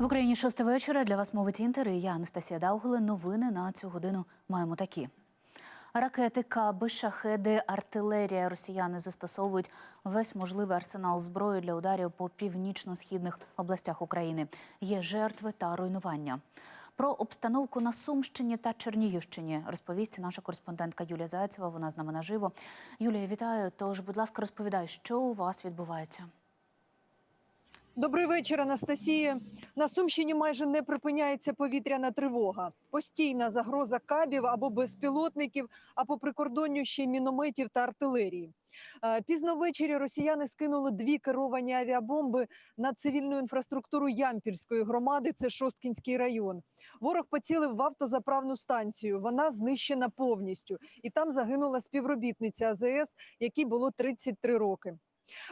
В Україні шосте вечора для вас мовить інтер. і Я Анастасія Даугли. Новини на цю годину маємо такі. Ракети, каби, шахеди, артилерія. Росіяни застосовують весь можливий арсенал зброї для ударів по північно-східних областях України. Є жертви та руйнування. Про обстановку на Сумщині та Чернігівщині розповість наша кореспондентка Юлія Зайцева. Вона з нами наживо. Юлія, вітаю. Тож, будь ласка, розповідай, що у вас відбувається. Добрий вечір, Анастасія. На Сумщині майже не припиняється повітряна тривога. Постійна загроза кабів або безпілотників, а по прикордонню ще мінометів та артилерії. Е, Пізно ввечері росіяни скинули дві керовані авіабомби на цивільну інфраструктуру Ямпільської громади. Це Шосткінський район. Ворог поцілив в автозаправну станцію. Вона знищена повністю, і там загинула співробітниця АЗС, якій було 33 роки.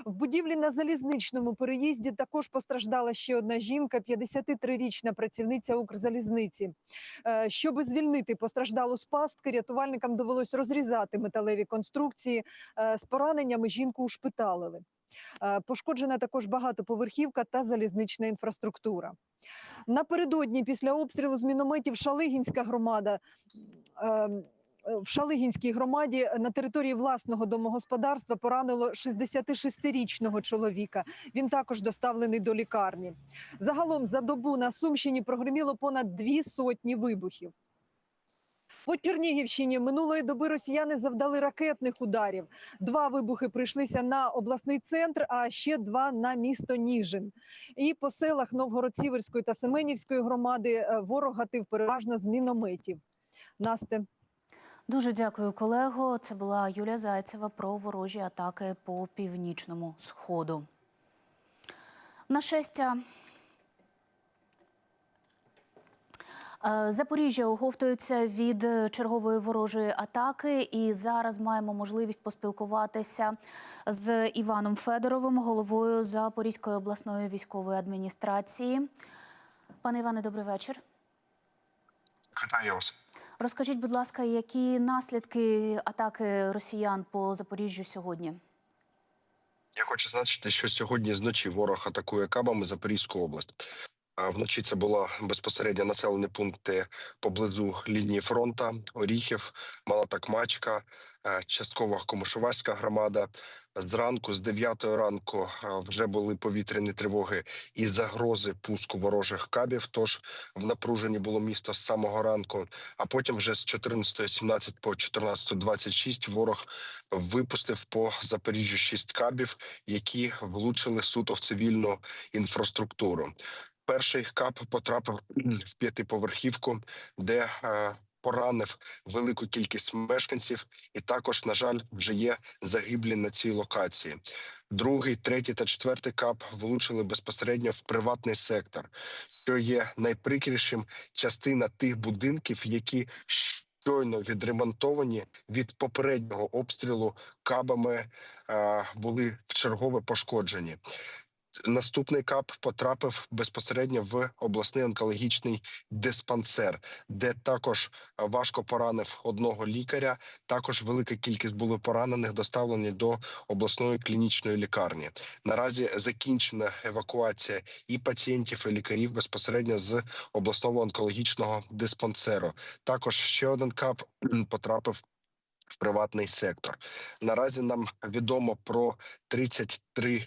В будівлі на залізничному переїзді також постраждала ще одна жінка, 53-річна працівниця Укрзалізниці. Е, Щоби звільнити постраждалу з пастки, рятувальникам довелось розрізати металеві конструкції. Е, З пораненнями жінку ушпиталили. Е, Пошкоджена також багатоповерхівка та залізнична інфраструктура. Напередодні після обстрілу з мінометів Шалигінська громада. Е, в Шалигінській громаді на території власного домогосподарства поранило 66-річного чоловіка. Він також доставлений до лікарні. Загалом за добу на Сумщині прогреміло понад дві сотні вибухів. По Чернігівщині минулої доби росіяни завдали ракетних ударів. Два вибухи прийшлися на обласний центр, а ще два на місто Ніжин. І по селах Новгород-Сіверської та Семенівської громади е, ворог гатив переважно з мінометів. Насте. Дуже дякую, колего. Це була Юлія Зайцева про ворожі атаки по північному сходу. Нашестя. Е, Запоріжжя оговтується від чергової ворожої атаки, і зараз маємо можливість поспілкуватися з Іваном Федоровим, головою Запорізької обласної військової адміністрації. Пане Іване, добрий вечір. Вітаю вас. Розкажіть, будь ласка, які наслідки атаки росіян по Запоріжжю сьогодні? Я хочу зазначити, що сьогодні зночі ворог атакує кабами Запорізьку область. Вночі це була безпосередньо населені пункти поблизу лінії фронту, Оріхів, Малатакмачка, е, частково Комишувацька громада. Зранку, з 9 ранку, е, вже були повітряні тривоги і загрози пуску ворожих кабів. Тож в напруженні було місто з самого ранку. А потім, вже з 14.17 по 14.26 ворог випустив по Запоріжжю 6 кабів, які влучили суто в цивільну інфраструктуру. Перший кап потрапив в п'ятиповерхівку, де е, поранив велику кількість мешканців, і також, на жаль, вже є загиблі на цій локації. Другий, третій та четвертий кап влучили безпосередньо в приватний сектор, що є найприкрішим частина тих будинків, які щойно відремонтовані від попереднього обстрілу кабами, е, були в чергове пошкоджені. Наступний кап потрапив безпосередньо в обласний онкологічний диспансер, де також важко поранив одного лікаря. Також велика кількість було поранених, доставлені до обласної клінічної лікарні. Наразі закінчена евакуація і пацієнтів, і лікарів безпосередньо з обласного онкологічного диспансеру. Також ще один кап потрапив. В приватний сектор наразі нам відомо про 33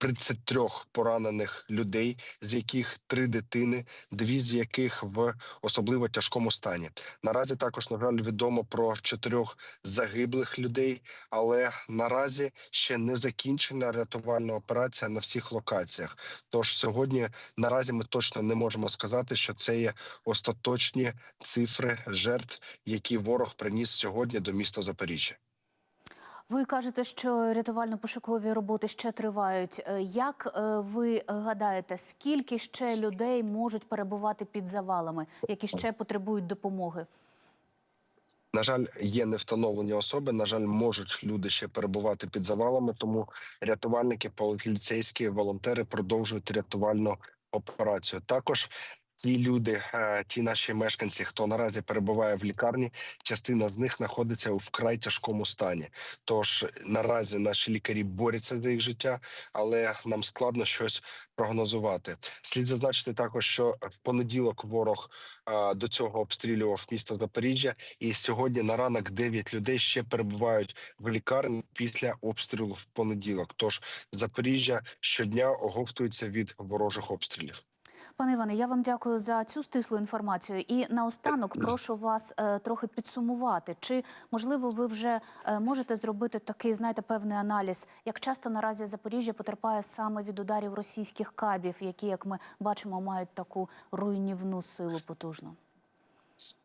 33 поранених людей, з яких три дитини, дві з яких в особливо тяжкому стані. Наразі також на жаль відомо про чотирьох загиблих людей, але наразі ще не закінчена рятувальна операція на всіх локаціях. Тож сьогодні наразі ми точно не можемо сказати, що це є остаточні цифри жертв, які ворог приніс сьогодні до міста Запоріжжя. Ви кажете, що рятувально-пошукові роботи ще тривають. Е, Як е, ви гадаєте, скільки ще людей можуть перебувати під завалами, які ще потребують допомоги? На жаль, є невстановлені особи. На жаль, можуть люди ще перебувати під завалами. Тому рятувальники, поліцейські волонтери продовжують рятувальну операцію. Також Ті люди, е, ті наші мешканці, хто наразі перебуває в лікарні, частина з них знаходиться у вкрай тяжкому стані. Тож наразі наші лікарі борються за їх життя, але нам складно щось прогнозувати. Слід зазначити також, що в понеділок ворог е, до цього обстрілював місто Запоріжжя, і сьогодні на ранок 9 людей ще перебувають в лікарні після обстрілу в понеділок. Тож Запоріжжя щодня оговтується від ворожих обстрілів. Пане Іване, я вам дякую за цю стислу інформацію. І наостанок прошу вас е, трохи підсумувати. Чи можливо ви вже е, можете зробити такий, знаєте, певний аналіз, як часто наразі Запоріжжя потерпає саме від ударів російських кабів, які, як ми бачимо, мають таку руйнівну силу потужну?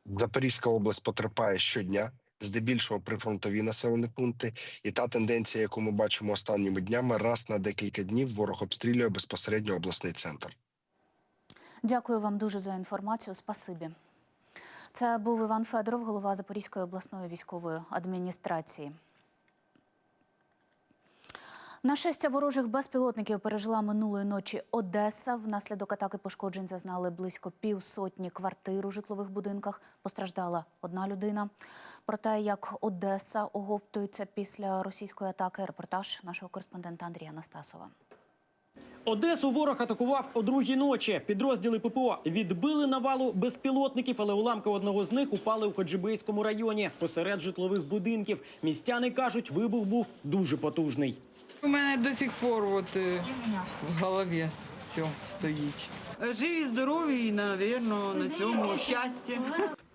Запорізька область потерпає щодня. Здебільшого прифронтові населені пункти, і та тенденція, яку ми бачимо останніми днями, раз на декілька днів ворог обстрілює безпосередньо обласний центр. Дякую вам дуже за інформацію. Спасибі. Це був Іван Федоров, голова Запорізької обласної військової адміністрації. Нашестя ворожих безпілотників пережила минулої ночі Одеса. Внаслідок атаки пошкоджень зазнали близько півсотні квартир у житлових будинках. Постраждала одна людина. Про те, як Одеса оговтується після російської атаки, репортаж нашого кореспондента Андрія Настасова. Одесу ворог атакував о другій ночі. Підрозділи ППО відбили навалу безпілотників, але уламки одного з них упали у Ходжибейському районі посеред житлових будинків. Містяни кажуть, вибух був дуже потужний. У мене до сих пор от, е, в голові все стоїть. Живі, здорові і, напевно, на цьому щастя.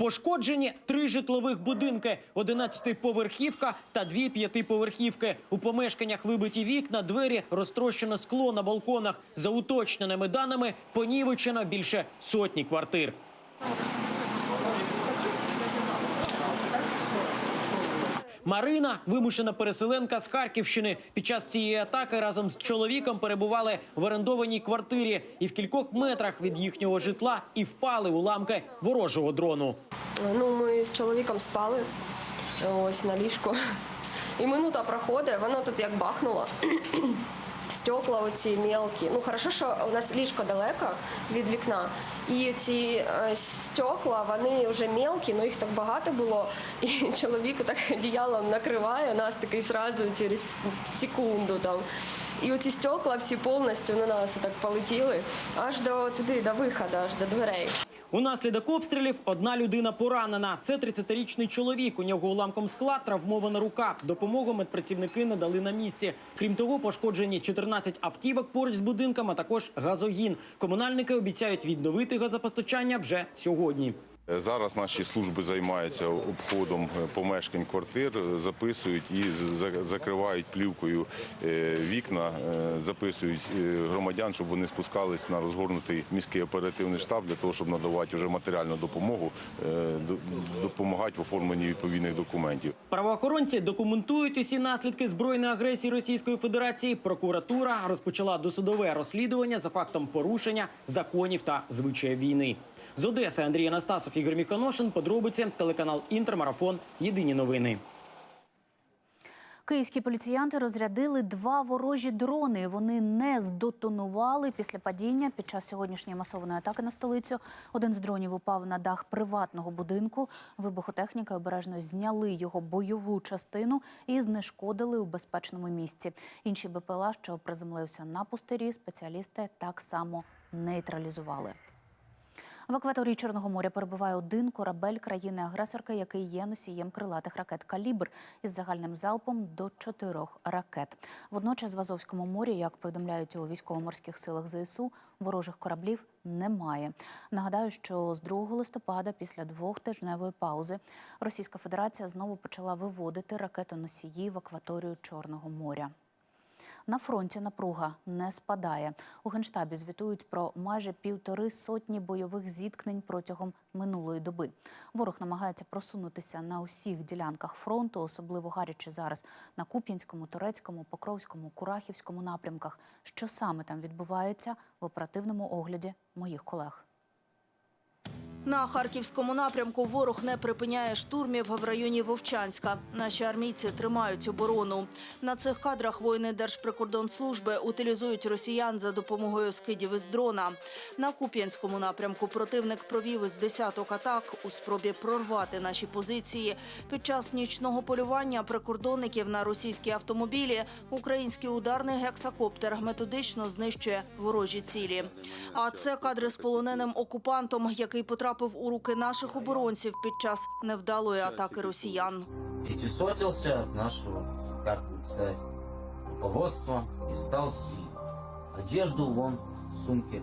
Пошкоджені три житлових будинки: 11-поверхівка та дві п'ятиповерхівки. У помешканнях вибиті вікна, двері, розтрощено скло на балконах. За уточненими даними понівечено більше сотні квартир. Марина, вимушена переселенка з Харківщини, під час цієї атаки разом з чоловіком перебували в орендованій квартирі і в кількох метрах від їхнього житла і впали уламки ворожого дрону. Ну, ми з чоловіком спали ось на ліжку. І минута проходить, воно тут як бахнуло. Стекла оці мелкі. Ну, хорошо, що у нас ліжко далеко від вікна. І ці е, стекла, вони вже мелкі, ну їх так багато було. І чоловік так одіялом накриває нас такий сразу через секунду там. І оці стекла всі повністю на нас так полетіли аж до туди, до виходу, аж до дверей. Унаслідок обстрілів одна людина поранена. Це 30-річний чоловік. У нього уламком скла травмована рука. Допомогу медпрацівники надали на місці. Крім того, пошкоджені 14 автівок поруч з будинком, а також газогін. Комунальники обіцяють відновити газопостачання вже сьогодні. Е, Зараз наші служби займаються обходом е, помешкань квартир, записують і за- закривають плівкою е, вікна, записують громадян, щоб вони спускались на розгорнутий міський оперативний штаб для того, щоб надавати вже матеріальну допомогу, допомагати в оформленні відповідних документів. Правоохоронці документують усі наслідки збройної агресії Російської Федерації. Прокуратура розпочала досудове розслідування за фактом порушення законів та звичаїв війни. З Одеси Андрій Анастасов, Ігор Міхоношин. Подробиці телеканал Інтермарафон. Єдині новини. Київські поліціянти розрядили два ворожі дрони. Вони не здотонували після падіння під час сьогоднішньої масованої атаки на столицю. Один з дронів упав на дах приватного будинку. Вибухотехніки обережно зняли його бойову частину і знешкодили у безпечному місці. Інші БПЛА, що приземлився на пустирі, спеціалісти так само нейтралізували. В акваторії Чорного моря перебуває один корабель країни-агресорки, який є носієм крилатих ракет «Калібр» із загальним залпом до чотирьох ракет. Водночас в Азовському морі, як повідомляють у військово-морських силах ЗСУ, ворожих кораблів немає. Нагадаю, що з 2 листопада, після двохтижневої паузи, Російська Федерація знову почала виводити ракетоносії в акваторію Чорного моря. На фронті напруга не спадає. У генштабі звітують про майже півтори сотні бойових зіткнень протягом минулої доби. Ворог намагається просунутися на усіх ділянках фронту, особливо гаряче зараз на Куп'янському, Турецькому, Покровському, Курахівському напрямках. Що саме там відбувається в оперативному огляді моїх колег. На харківському напрямку ворог не припиняє штурмів в районі Вовчанська. Наші армійці тримають оборону. На цих кадрах воїни Держприкордонслужби утилізують росіян за допомогою скидів із дрона. На Куп'янському напрямку противник провів із десяток атак у спробі прорвати наші позиції. Під час нічного полювання прикордонників на російські автомобілі український ударний гексакоптер методично знищує ворожі цілі. А це кадри з полоненим окупантом, який потрапив у руки наших оборонців під час невдалої атаки росіян. пятисотился от нашего, как бы сказать, руководства, искал с- одежду вон, сумки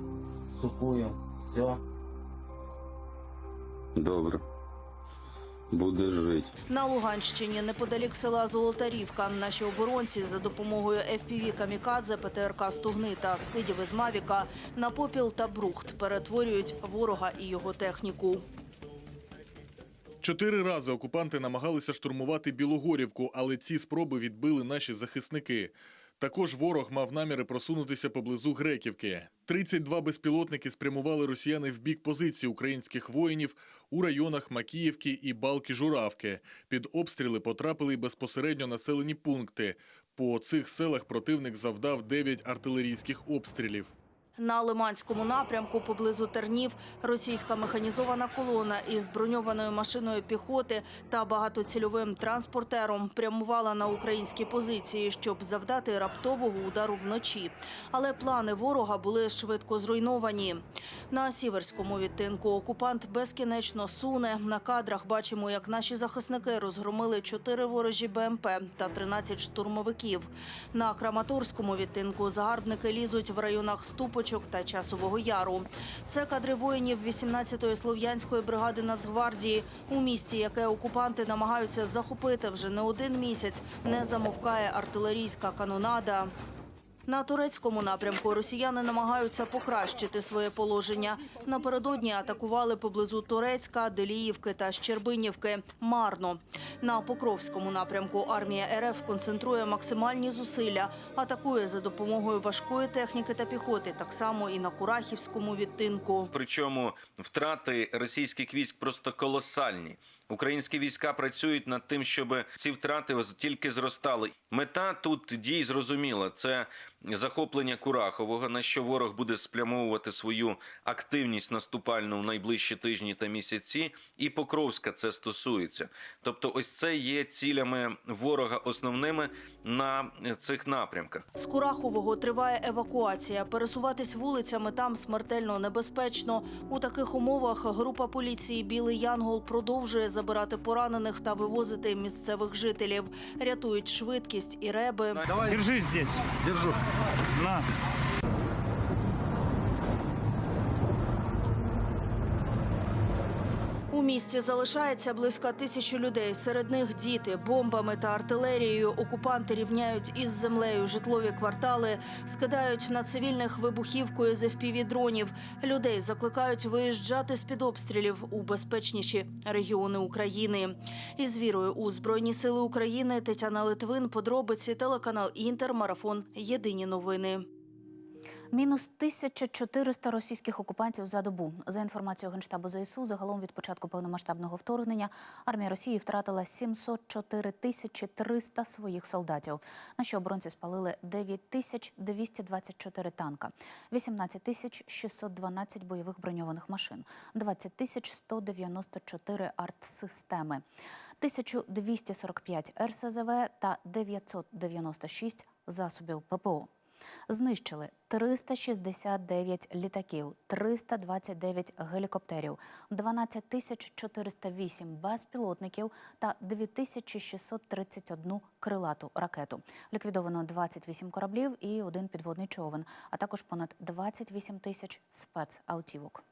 сухую, все. Добре. Буде жити. На Луганщині, неподалік села Золотарівка, наші оборонці за допомогою FPV «Камікадзе», ПТРК «Стугни» та скидів із «Мавіка» на попіл та брухт перетворюють ворога і його техніку. Чотири рази окупанти намагалися штурмувати Білогорівку, але ці спроби відбили наші захисники. Також ворог мав наміри просунутися поблизу Греківки. 32 безпілотники спрямували росіяни в бік позицій українських воїнів у районах Макіївки і Балки-Журавки. Під обстріли потрапили й безпосередньо населені пункти. По цих селах противник завдав 9 артилерійських обстрілів. На Лиманському напрямку поблизу Тернів російська механізована колона із броньованою машиною піхоти та багатоцільовим транспортером прямувала на українські позиції, щоб завдати раптового удару вночі. Але плани ворога були швидко зруйновані. На сіверському відтинку окупант безкінечно суне. На кадрах бачимо, як наші захисники розгромили чотири ворожі БМП та 13 штурмовиків. На Краматорському відтинку загарбники лізуть в районах Ступочок та Часового Яру. Це кадри воїнів 18-ї слов'янської бригади Нацгвардії у місті, яке окупанти намагаються захопити вже не один місяць. Не замовкає артилерійська канонада. На турецькому напрямку росіяни намагаються покращити своє положення. Напередодні атакували поблизу Турецька, Деліївки та Щербинівки. Марно. На Покровському напрямку армія РФ концентрує максимальні зусилля, атакує за допомогою важкої техніки та піхоти, так само і на Курахівському відтинку. Причому втрати російських військ просто колосальні. Українські війська працюють над тим, щоб ці втрати тільки зростали. Мета тут дій зрозуміла: це захоплення Курахового, на що ворог буде спрямовувати свою активність наступальну в найближчі тижні та місяці. І Покровська це стосується. Тобто, ось це є цілями ворога основними на цих напрямках. З Курахового триває евакуація. Пересуватись вулицями там смертельно небезпечно. У таких умовах група поліції Білий Янгол продовжує забирати поранених та вивозити місцевих жителів. Рятують швидкість і реби. Давай. Держись здесь. Держу. На. Місті залишається близько тисячі людей. Серед них діти бомбами та артилерією. Окупанти рівняють із землею житлові квартали, скидають на цивільних вибухівкою з FPV-дронів. Людей закликають виїжджати з під обстрілів у безпечніші регіони України. Із вірою у збройні сили України Тетяна Литвин. Подробиці телеканал Інтер. Марафон. Єдині новини. Мінус 1400 російських окупантів за добу. За інформацією Генштабу ЗСУ, загалом від початку повномасштабного вторгнення армія Росії втратила 704 тисячі 300 своїх солдатів. Наші оборонці спалили 9224 танка, 18 тисяч 612 бойових броньованих машин, 20 тисяч 194 артсистеми, 1245 РСЗВ та 996 засобів ППО. Знищили 369 літаків, 329 гелікоптерів, 12 тисяч 408 безпілотників та 2631 крилату ракету. Ліквідовано 28 кораблів і один підводний човен, а також понад 28 тисяч спецавтівок.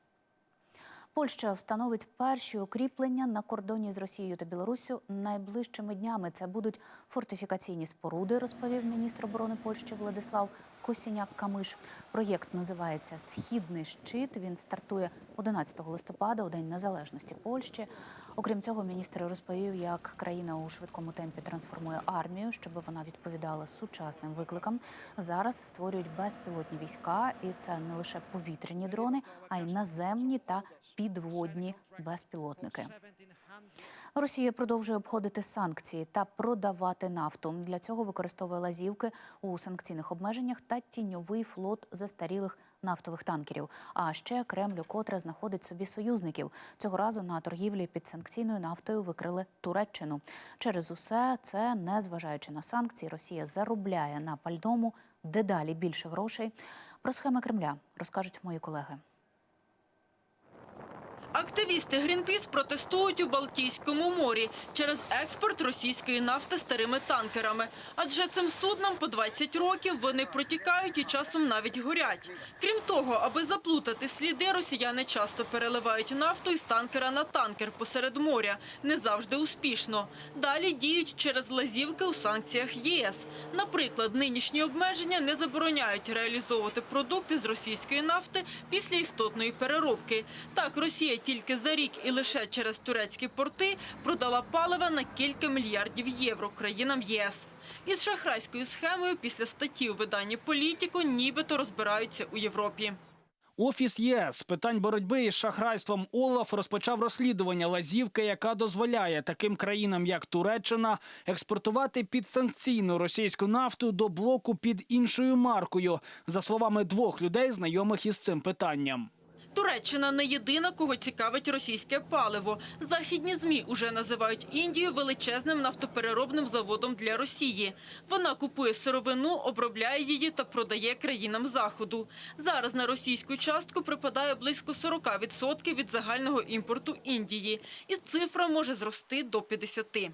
Польща встановить перші укріплення на кордоні з Росією та Білоруссю найближчими днями. Це будуть фортифікаційні споруди, розповів міністр оборони Польщі Владислав Косіняк-Камиш. Проєкт називається Східний щит. Він стартує 11 листопада, у День Незалежності Польщі. Окрім цього, міністр розповів, як країна у швидкому темпі трансформує армію, щоб вона відповідала сучасним викликам. Зараз створюють безпілотні війська, і це не лише повітряні дрони, а й наземні та підводні безпілотники. Росія продовжує обходити санкції та продавати нафту. Для цього використовує лазівки у санкційних обмеженнях та тіньовий флот застарілих нафтових танкерів. А ще Кремль котре знаходить собі союзників. Цього разу на торгівлі під санкційною нафтою викрили Туреччину. Через усе це, незважаючи на санкції, Росія заробляє на пальному дедалі більше грошей. Про схеми Кремля розкажуть мої колеги. Активісти Грінпіс протестують у Балтійському морі через експорт російської нафти старими танкерами. Адже цим суднам по 20 років вони протікають і часом навіть горять. Крім того, аби заплутати сліди, росіяни часто переливають нафту із танкера на танкер посеред моря. Не завжди успішно. Далі діють через лазівки у санкціях ЄС. Наприклад, нинішні обмеження не забороняють реалізовувати продукти з російської нафти після істотної переробки. Так, Росія тільки за рік і лише через турецькі порти продала палива на кілька мільярдів євро країнам ЄС. Із шахрайською схемою після статті у виданні «Політіко» нібито розбираються у Європі. Офіс ЄС з питань боротьби із шахрайством ОЛАФ розпочав розслідування лазівки, яка дозволяє таким країнам, як Туреччина, експортувати підсанкційну російську нафту до блоку під іншою маркою, за словами двох людей, знайомих із цим питанням. Туреччина не єдина, кого цікавить російське паливо. Західні ЗМІ уже називають Індію величезним нафтопереробним заводом для Росії. Вона купує сировину, обробляє її та продає країнам Заходу. Зараз на російську частку припадає близько 40% від загального імпорту Індії. І цифра може зрости до 50%.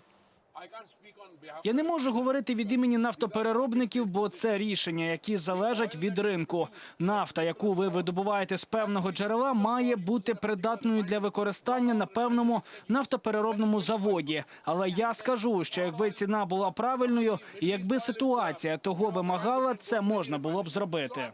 Я не можу говорити від імені нафтопереробників, бо це рішення, які залежать від ринку. Нафта, яку ви видобуваєте з певного джерела, має бути придатною для використання на певному нафтопереробному заводі. Але я скажу, що якби ціна була правильною, і якби ситуація того вимагала, це можна було б зробити.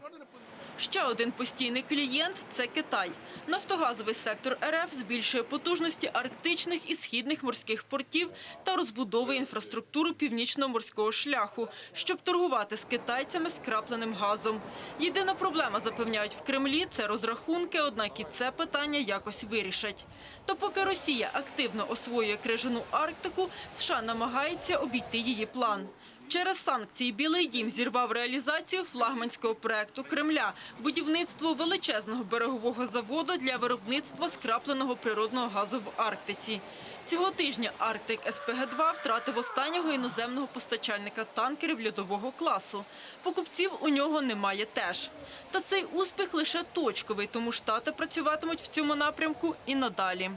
Ще один постійний клієнт – це Китай. Нафтогазовий сектор РФ збільшує потужності арктичних і східних морських портів та розбудовує інфраструктуру північно-морського шляху, щоб торгувати з китайцями скрапленим газом. Єдина проблема, запевняють в Кремлі, це розрахунки, однак і це питання якось вирішать. То поки Росія активно освоює крижану Арктику, США намагається обійти її план. Через санкції Білий дім зірвав реалізацію флагманського проекту Кремля – будівництво величезного берегового заводу для виробництва скрапленого природного газу в Арктиці. Цього тижня Арктик СПГ-2 втратив останнього іноземного постачальника танкерів льодового класу. Покупців у нього немає теж. Та цей успіх лише точковий, тому Штати працюватимуть в цьому напрямку і надалі.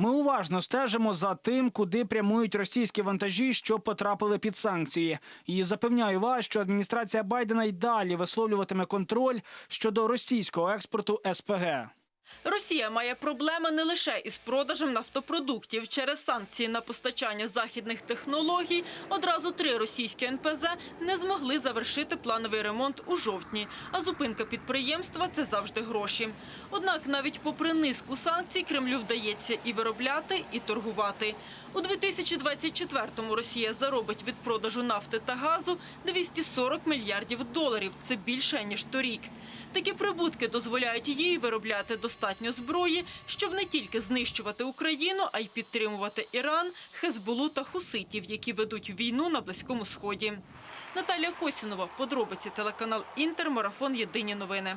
Ми уважно стежимо за тим, куди прямують російські вантажі, що потрапили під санкції. І запевняю вас, що адміністрація Байдена й далі висловлюватиме контроль щодо російського експорту СПГ. Росія має проблеми не лише із продажем нафтопродуктів. Через санкції на постачання західних технологій одразу три російські НПЗ не змогли завершити плановий ремонт у жовтні. А зупинка підприємства – це завжди гроші. Однак навіть попри низку санкцій Кремлю вдається і виробляти, і торгувати. У 2024-му Росія заробить від продажу нафти та газу 240 мільярдів доларів. Це більше, ніж торік. Такі прибутки дозволяють їй виробляти достатньо зброї, щоб не тільки знищувати Україну, а й підтримувати Іран, Хезболу та хуситів, які ведуть війну на Близькому Сході. Наталія Косінова, подробиці, телеканал Інтер, марафон Єдині новини.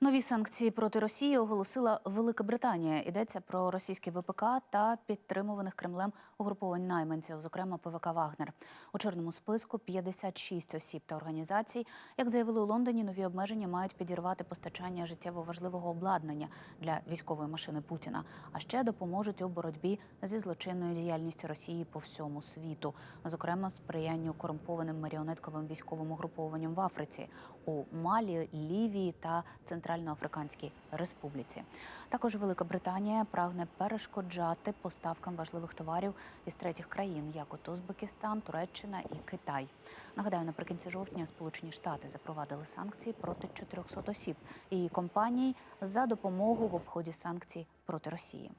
Нові санкції проти Росії оголосила Велика Британія. Йдеться про російський ВПК та підтримуваних Кремлем угруповань найманців, зокрема ПВК Вагнер. У чорному списку 56 осіб та організацій. Як заявили у Лондоні, нові обмеження мають підірвати постачання життєво важливого обладнання для військової машини Путіна, а ще допоможуть у боротьбі зі злочинною діяльністю Росії по всьому світу, зокрема сприянню корумпованим маріонетковим військовим угрупованням в Африці, у Малі, Лівії та Центральній Центральноафриканській Республіці. Також Велика Британія прагне перешкоджати поставкам важливих товарів із третіх країн, як от Узбекистан, Туреччина і Китай. Нагадаю, наприкінці жовтня Сполучені Штати запровадили санкції проти 400 осіб і компаній за допомогу в обході санкцій проти Росії.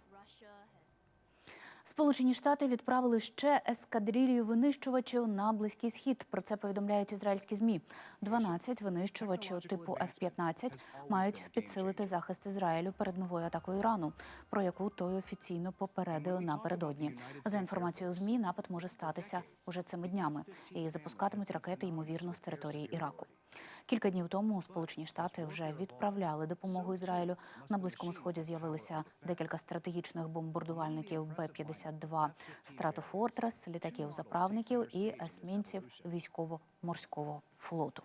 Сполучені Штати відправили ще ескадрилію винищувачів на близький схід. Про це повідомляють ізраїльські змі. 12 винищувачів типу F-15 мають підсилити захист Ізраїлю перед новою атакою Ірану, про яку той офіційно попередив напередодні. За інформацією змі, напад може статися уже цими днями і запускатимуть ракети ймовірно з території Іраку. Кілька днів тому Сполучені Штати вже відправляли допомогу Ізраїлю. На близькому сході з'явилися декілька стратегічних бомбардувальників Б-52 Стратофортрес, літаків заправників і есмінців військово-морського флоту.